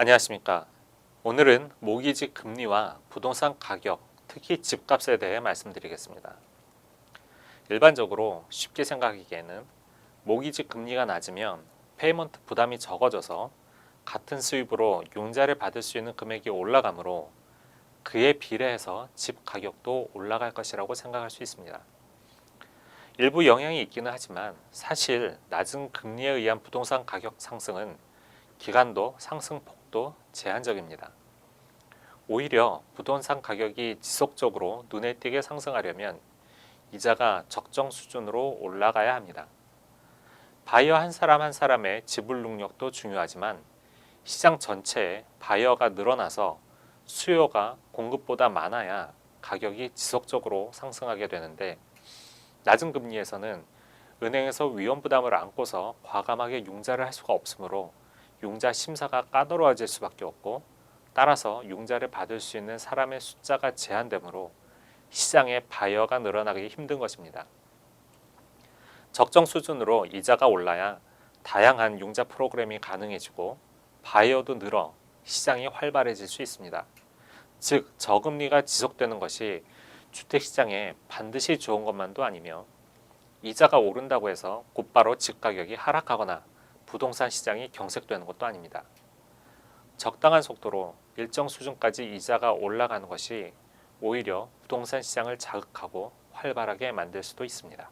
안녕하십니까. 오늘은 모기지 금리와 부동산 가격, 특히 집값에 대해 말씀드리겠습니다. 일반적으로 쉽게 생각하기에는 모기지 금리가 낮으면 페이먼트 부담이 적어져서 같은 수입으로 융자를 받을 수 있는 금액이 올라가므로 그에 비례해서 집 가격도 올라갈 것이라고 생각할 수 있습니다. 일부 영향이 있기는 하지만 사실 낮은 금리에 의한 부동산 가격 상승은 기간도 상승 폭 도 제한적입니다. 오히려 부동산 가격이 지속적으로 눈에 띄게 상승하려면 이자가 적정 수준으로 올라가야 합니다. 바이어 한 사람 한 사람의 지불 능력도 중요하지만 시장 전체에 바이어가 늘어나서 수요가 공급보다 많아야 가격이 지속적으로 상승하게 되는데 낮은 금리에서는 은행에서 위험 부담을 안고서 과감하게 융자를 할 수가 없으므로 융자 심사가 까다로워질 수밖에 없고 따라서 융자를 받을 수 있는 사람의 숫자가 제한되므로 시장에 바이어가 늘어나기 힘든 것입니다. 적정 수준으로 이자가 올라야 다양한 융자 프로그램이 가능해지고 바이어도 늘어 시장이 활발해질 수 있습니다. 즉 저금리가 지속되는 것이 주택 시장에 반드시 좋은 것만도 아니며 이자가 오른다고 해서 곧바로 집 가격이 하락하거나 부동산 시장이 경색되는 것도 아닙니다. 적당한 속도로 일정 수준까지 이자가 올라가는 것이 오히려 부동산 시장을 자극하고 활발하게 만들 수도 있습니다.